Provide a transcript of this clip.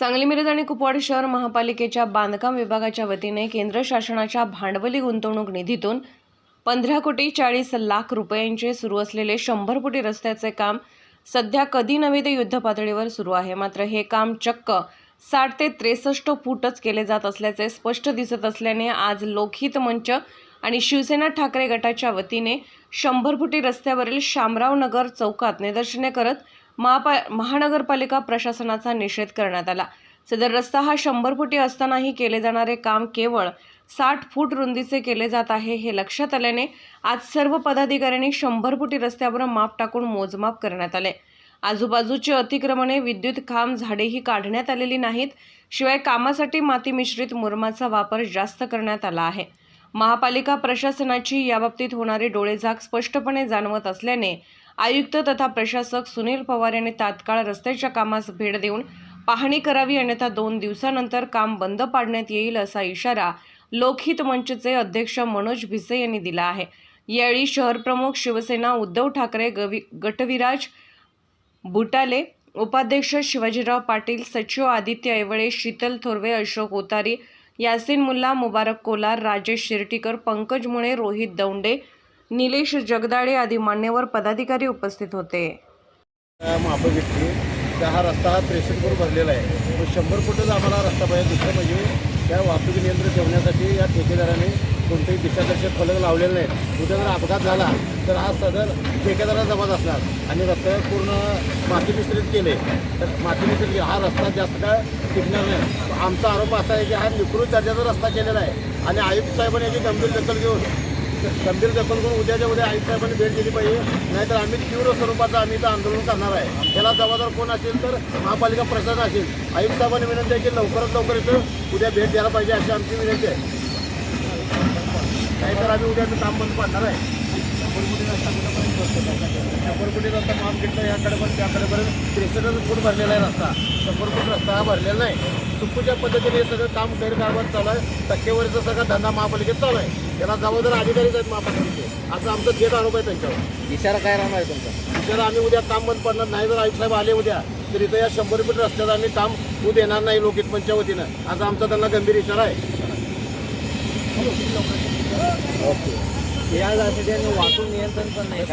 सांगली मिरज आणि कुपवाड शहर महापालिकेच्या बांधकाम विभागाच्या वतीने केंद्र शासनाच्या भांडवली गुंतवणूक निधीतून पंधरा कोटी चाळीस लाख रुपयांचे सुरू असलेले शंभर फुटी रस्त्याचे काम सध्या कधी नव्हे ते युद्ध पातळीवर सुरू आहे. मात्र हे काम चक्क साठ ते त्रेसष्ट फूटच केले जात असल्याचे स्पष्ट दिसत असल्याने आज लोकहित मंच आणि शिवसेना ठाकरे गटाच्या वतीने शंभर फुटी रस्त्यावरील शामराव नगर चौकात निदर्शने करत महापा महानगरपालिका प्रशासनाचा निषेध करण्यात आला. सदर रस्ता हा शंभर फुटी असतानाही केले जाणारे काम केवळ साठ फूट रुंदीचे केले जात आहे हे लक्षात आल्याने आज सर्व पदाधिकाऱ्यांनी शंभर फुटी रस्त्यावर माप टाकून मोजमाप करण्यात आले. आजूबाजूची अतिक्रमणे विद्युत खांब झाडेही काढण्यात आलेली नाहीत शिवाय कामासाठी माती मिश्रित मुरमाचा वापर जास्त करण्यात आला आहे. महापालिका प्रशासनाची याबाबतीत होणारी डोळेझाक स्पष्टपणे जाणवत असल्याने आयुक्त तथा प्रशासक सुनील पवार यांनी तात्काळ रस्त्याच्या कामास भेट देऊन पाहणी करावी अन्यथा दोन दिवसानंतर काम बंद पाडण्यात येईल असा इशारा लोकहित मंचचे अध्यक्ष मनोज भिसे यांनी दिला आहे. यावेळी शहरप्रमुख शिवसेना उद्धव ठाकरे गवी गटविराज बुटाले उपाध्यक्ष शिवाजीराव पाटील सचिव आदित्य ऐवळे शीतल थोरवे अशोक ओतारी यासिन मुल्ला मुबारक कोलार राजेश शिर्टीकर पंकज मुळे रोहित दौंडे निलेश जगदाळे आदी मान्यवर पदाधिकारी उपस्थित होते. मापं घेतली. हा रस्ता हा त्रेसष्ट फूट भरलेला आहे. शंभर फुटच आम्हाला रस्ता पाहिजे दुसरं म्हणजे त्या वाहतूक नियंत्रण ठेवण्यासाठी या ठेकेदाराने कोणतेही दिशादर्शक फलक लावलेले नाहीत. उद्या जर अपघात झाला तर हा सदर ठेकेदाराला जबाब असणार. आणि रस्त्यावर पूर्ण माती मिश्रित केले तर माती मिश्रित हा रस्ता जास्त काय टिकणार नाही. आमचा आरोप असा आहे की हा निकृत दर्जाचा रस्ता केलेला आहे. आणि आयुक्त साहेबांनी याची गंभीर दखल घेऊन गंभीर दखल करून उद्याच्या उद्या आयुक्त भेट दिली पाहिजे. नाहीतर आम्ही तीव्र स्वरूपाचं आम्ही इथं आंदोलन करणार आहे. त्याला जबाबदार कोण असेल तर महापालिका प्रशासन असेल. आयुक्त साहेबांनी विनंती आहे की लवकरात लवकर इथं उद्या भेट द्यायला पाहिजे अशी आमची विनंती आहे. नाहीतर आम्ही उद्याचं काम बंद पाडणार आहे. शंभर कोटी रस्ता कुठंपर्यंत रस्ता घेतला याकडे पण त्याकडे पर्यंत त्रेसष्ट फूट भरलेला आहे रस्ता. शंभर फूट रस्ता हा भरलेला नाही. चुकीच्या पद्धतीने हे सगळं काम गैरकारभार चालू आहे. टक्केवारीचा सगळा धंदा महापालिकेत चालू आहे. त्याला जबाबदार अधिकारीच आहेत महापालिकेचे. असं आमचं थेट आरोप आहे त्यांच्यावर. इशारा काय राहणार आहे तुमचा? जर आम्ही उद्या काम बंद पडणार नाही. जर आयुक्त साहेब आले उद्या तर इथं या शंभर फूट रस्त्यात आम्ही काम होऊ देणार नाही लोकहित पंच्या वतीनं. असा आमचा त्यांना गंभीर इशारा आहे. ओके. या जातीने वाहतूक नियंत्रण पण नाही